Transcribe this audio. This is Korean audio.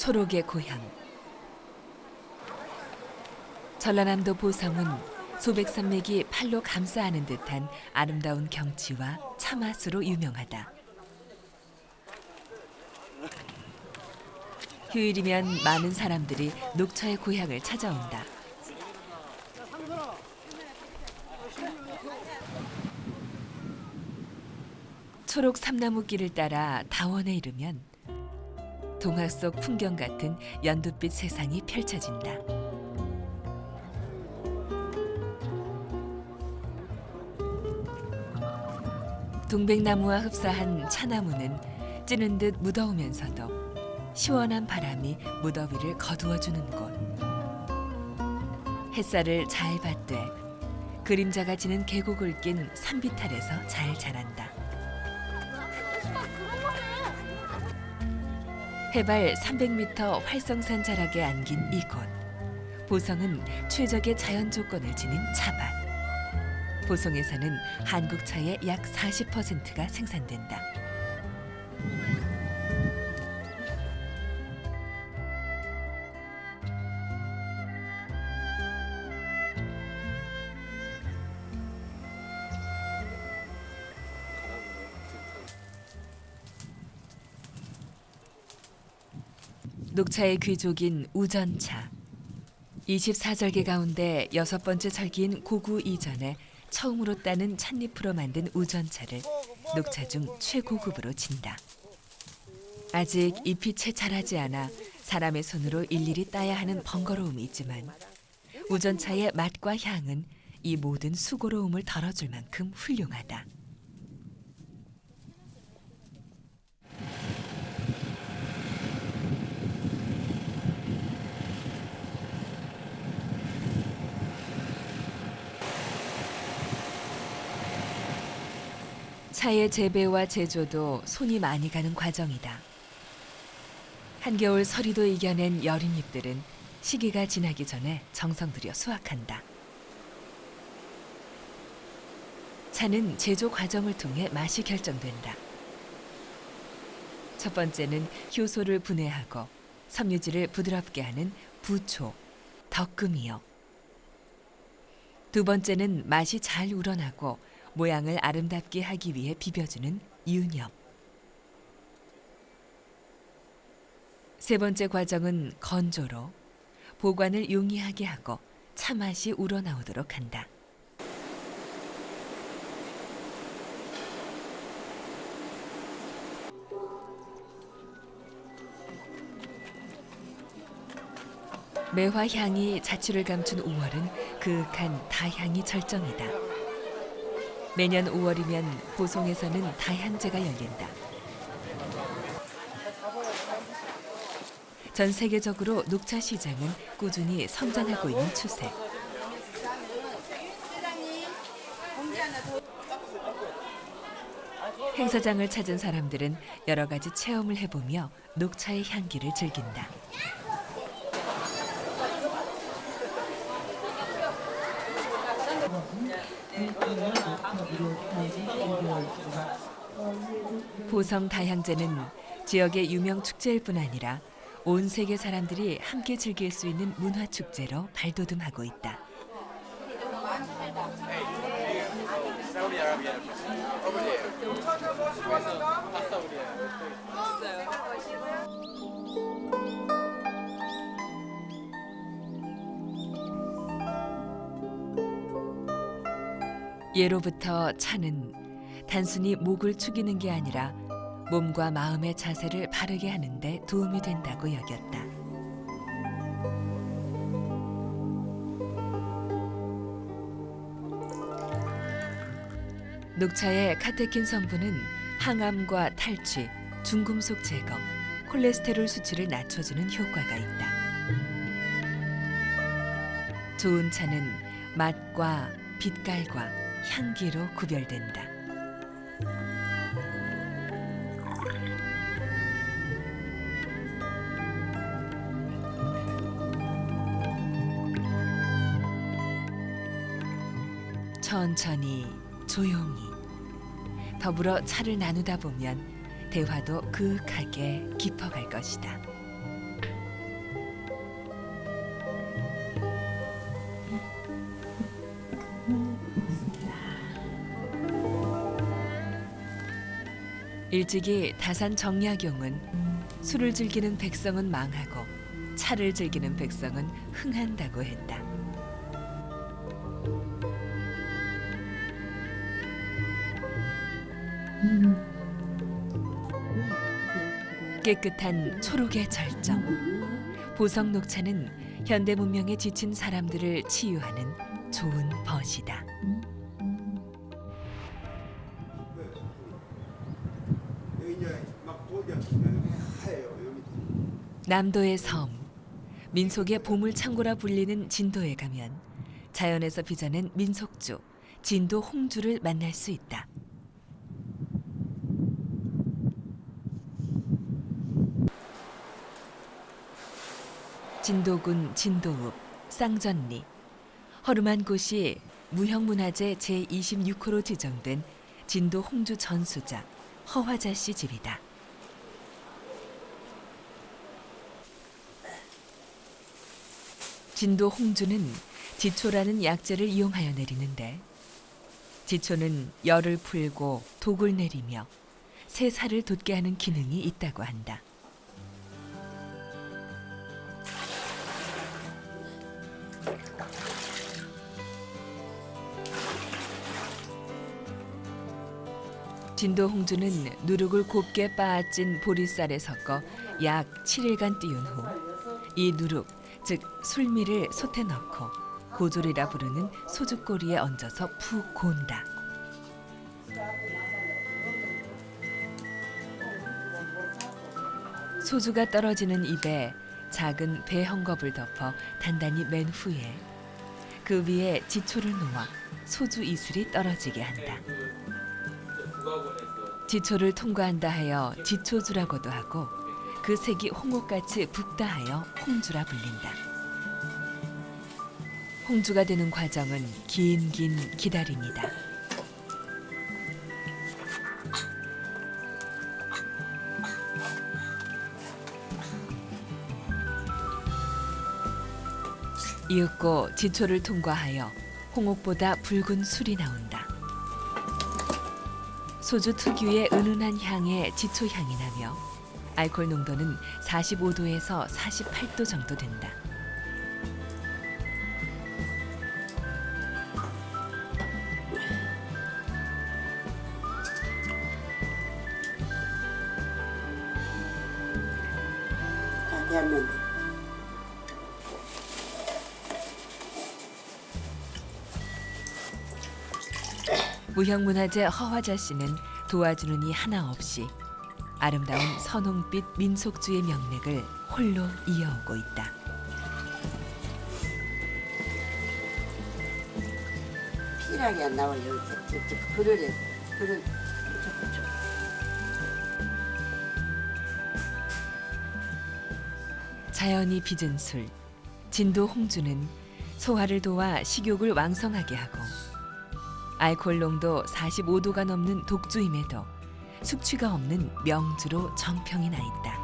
초록의 고향 전라남도 보성은 소백산맥이 팔로 감싸 안은 듯한 아름다운 경치와 차맛으로 유명하다. 휴일이면 많은 사람들이 녹차의 고향을 찾아온다. 초록 삼나무길을 따라 다원에 이르면 동화 속 풍경 같은 연두빛 세상이 펼쳐진다. 동백나무와 흡사한 차나무는 찌는 듯 무더우면서도 시원한 바람이 무더위를 거두어주는 곳. 햇살을 잘 받되 그림자가 지는 계곡을 낀 산비탈에서 잘 자란다. 해발 300m 활성산 자락에 안긴 이곳. 보성은 최적의 자연 조건을 지닌 차밭. 보성에서는 한국 차의 약 40%가 생산된다. 녹차의 귀족인 우전차. 24절기 가운데 여섯 번째 절기인 고구 이전에 처음으로 따는 찻잎으로 만든 우전차를 녹차 중 최고급으로 진다. 아직 잎이 채 자라지 않아 사람의 손으로 일일이 따야 하는 번거로움이 있지만 우전차의 맛과 향은 이 모든 수고로움을 덜어줄 만큼 훌륭하다. 차의 재배와 제조도 손이 많이 가는 과정이다. 한겨울 서리도 이겨낸 여린 잎들은 시기가 지나기 전에 정성 들여 수확한다. 차는 제조 과정을 통해 맛이 결정된다. 첫 번째는 효소를 분해하고 섬유질을 부드럽게 하는 부초, 덕금이요. 두 번째는 맛이 잘 우러나고 모양을 아름답게 하기 위해 비벼주는 윤엽. 세 번째 과정은 건조로 보관을 용이하게 하고 차 맛이 우러나오도록 한다. 매화 향이 자취를 감춘 5월은 그윽한 다향이 절정이다. 매년 5월이면 보송에서는 다향제가 열린다. 전 세계적으로 녹차 시장은 꾸준히 성장하고 있는 추세. 행사장을 찾은 사람들은 여러 가지 체험을 해보며 녹차의 향기를 즐긴다. 보성 다향제는 지역의 유명 축제일 뿐 아니라 온 세계 사람들이 함께 즐길 수 있는 문화 축제로 발돋움하고 있다. 예로부터 차는 단순히 목을 축이는 게 아니라 몸과 마음의 자세를 바르게 하는데 도움이 된다고 여겼다. 녹차의 카테킨 성분은 항암과 탈취, 중금속 제거, 콜레스테롤 수치를 낮춰주는 효과가 있다. 좋은 차는 맛과 빛깔과 향기로 구별된다. 천천히 조용히 더불어 차를 나누다 보면 대화도 그윽하게 깊어갈 것이다. 일찍이 다산 정약용은 술을 즐기는 백성은 망하고 차를 즐기는 백성은 흥한다고 했다. 깨끗한 초록의 절정. 보성 녹차는 현대 문명에 지친 사람들을 치유하는 좋은 벗이다. 남도의 섬, 민속의 보물 창고라 불리는 진도에 가면 자연에서 빚어낸 민속주, 진도 홍주를 만날 수 있다. 진도군 진도읍 쌍전리 허름한 곳이 무형문화재 제26호로 지정된 진도 홍주 전수자 허화자 씨 집이다. 진도 홍주는 지초라는 약재를 이용하여 내리는데 지초는 열을 풀고 독을 내리며 새 살을 돋게 하는 기능이 있다고 한다. 진도 홍주는 누룩을 곱게 빻아찐 보리쌀에 섞어 약 7일간 띄운 후 이 누룩, 즉 술미를 솥에 넣고 고졸이라 부르는 소주꼬리에 얹어서 푹 고운다. 소주가 떨어지는 입에 작은 배 헝겊을 덮어 단단히 맨 후에 그 위에 지초를 놓아 소주 이슬이 떨어지게 한다. 지초를 통과한다 하여 지초주라고도 하고 그 색이 홍옥같이 붓다 하여 홍주라 불린다. 홍주가 되는 과정은 긴긴 기다림이다. 이윽고 지초를 통과하여 홍옥보다 붉은 술이 나온다. 소주 특유의 은은한 향에 지초 향이 나며 알코올 농도는 45도에서 48도 정도 된다. 다 무형문화재 허화자 씨는 도와주는 이 하나 없이 아름다운 선홍빛 민속주의 명맥을 홀로 이어오고 있다. 필하게 안 나와요 그릇에 그릇. 자연이 빚은 술, 진도 홍주는 소화를 도와 식욕을 왕성하게 하고 알코올 농도 45도가 넘는 독주임에도 숙취가 없는 명주로 정평이 나 있다.